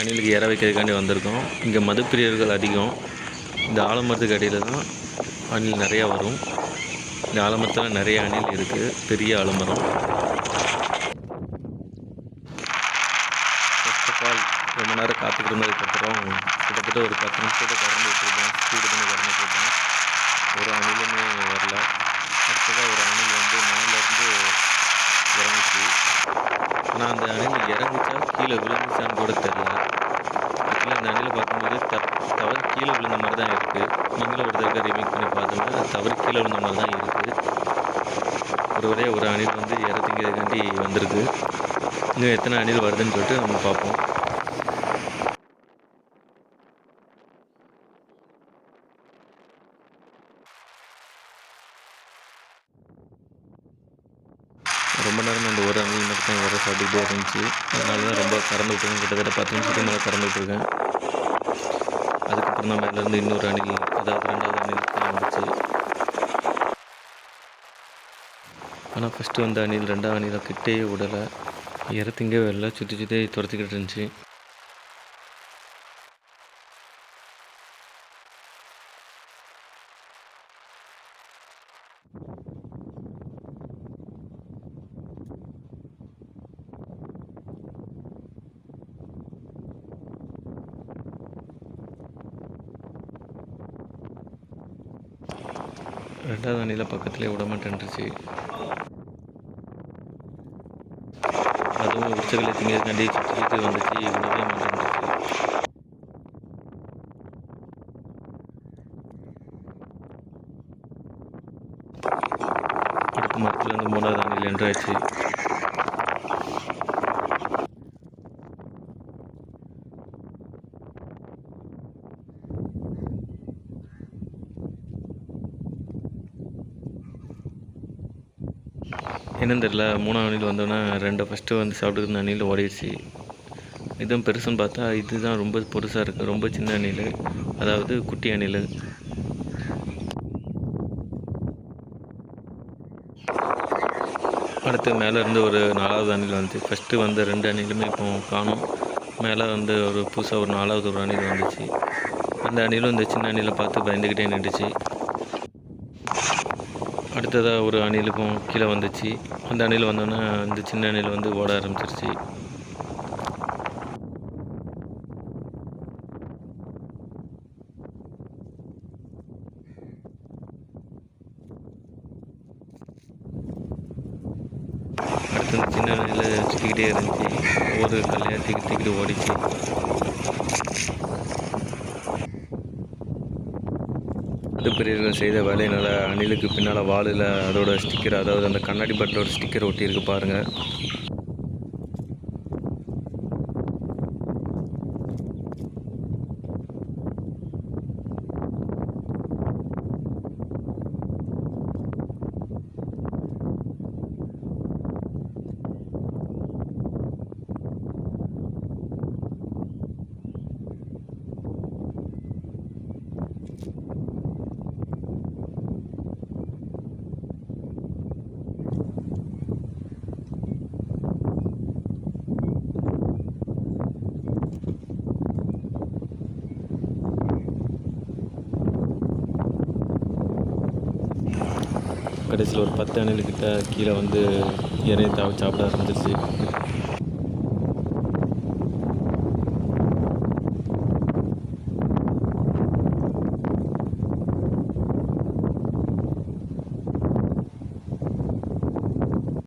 அணிலுக்கு இற வைக்கிறதுக்காண்டி வந்திருக்கோம். இங்கே மதுப்பிரியர்கள் அதிகம். இந்த ஆலமரத்துக்கு அடியில் தான் அணில் நிறையா வரும். இந்த ஆலமரத்தில் நிறைய அணில் இருக்குது பெரிய ஆலமரம். ஃபஸ்ட் ஆஃப் ஆல் ரொம்ப நேரம் காத்துக்கிட்டு இருந்ததுக்கப்புறம் கிட்டத்தட்ட ஒரு பத்து நிமிஷத்தை கறந்து விட்டுருக்கோம். ஸ்பீடு பண்ணி கறந்து விட்டுருக்கோம். ஒரு அணிலுமே வரல. அடுத்ததாக ஒரு அணில் வந்து மேலேருந்து இறங்குச்சு. ஆனால் அந்த அணில் இறங்குச்சா கீழே விழுந்துச்சான்னு கூட தெரில. இந்த அணியில் பார்க்கும்போது தப் தவறு கீழே விழுந்த மாதிரி தான் இருக்குது நீங்களும் ஒரு தடவை ரிமேக் பண்ணி பார்த்தோம்னா தவறு கீழே விழுந்த மாதிரி தான் இருக்குது ஒரு ஒரு அணில் வந்து இறத்துங்கிறதுக்காண்டி வந்திருக்கு. இன்னும் எத்தனை அணில் வருதுன்னு சொல்லிட்டு நம்ம பார்ப்போம். ரொம்ப நேரம் அந்த ஒரு அணில் மட்டும் தான் வர சாப்பிட்டுக்கிட்டே இருந்துச்சு. அதனால தான் ரொம்ப கறந்து விட்டுருக்கேன் கிட்டத்தட்ட பத்து நிமிஷத்துக்கு மேலே கறந்து விட்டுருக்கேன். அப்புறம் தான் மேலேருந்து இன்னொரு அணில் அதாவது ரெண்டாவது அணில் வந்துச்சு ஆனால் ஃபஸ்ட்டு வந்த அணில் ரெண்டாவது அணிலை கிட்டேயே விடலை. இறத்திங்க வெளில சுற்றி சுற்றி துரத்திக்கிட்டு இருந்துச்சு. ரெண்டாவது அணில பக்கத்துலேயே விட மாட்டேன்ருச்சு அதுவும் உச்சகளை திங்கிறதுக்காண்டி சுற்றி சுற்றி வந்துச்சு விடவே மாட்டேன்ருச்சு அடுத்த மரத்துலேருந்து மூணாவது அணியில் என்றாச்சு என்னன்னு தெரில மூணாவது அணில் வந்தோன்னே ரெண்டு ஃபஸ்ட்டு வந்து சாப்பிட்டுருந்த அணில் ஓடிடுச்சு. இதுவும் பெருசுன்னு பார்த்தா இதுதான் ரொம்ப பெருசாக இருக்குது ரொம்ப சின்ன அணில் அதாவது குட்டி அணில் அடுத்து மேலே இருந்து ஒரு நாலாவது அணில் வந்துச்சு. ஃபஸ்ட்டு வந்த ரெண்டு அணிலுமே இப்போ காணும். மேலே வந்து ஒரு புதுசாக ஒரு நாலாவது ஒரு அணில் வந்துச்சு. அந்த அணிலும் இந்த சின்ன அணிலை பார்த்து பயந்துக்கிட்டே நின்றுச்சு. அடுத்ததாக ஒரு அணிலுக்கும் கீழே வந்துச்சு. அந்த அணில் வந்தோன்னே அந்த சின்ன அணில் வந்து ஓட ஆரம்பிச்சிருச்சு. அடுத்து அந்த சின்ன அணில் சுற்றிக்கிட்டே இருந்துச்சு. ஒவ்வொரு கல்லையாக திக்கிட்டு தூக்கிட்டு ஓடிச்சு. அது பெரியவர்கள் செய்த வேலையினால் அணிலுக்கு பின்னால் வாலில் அதோட ஸ்டிக்கர் அதாவது அந்த கண்ணாடி பட்டிலோட ஸ்டிக்கர் ஒட்டியிருக்கு பாருங்கள் கடைசியில் ஒரு பத்து அணில்கிட்ட கீழே வந்து இறைய தாவி சாப்பிட ஆரம்பிச்சிருச்சு.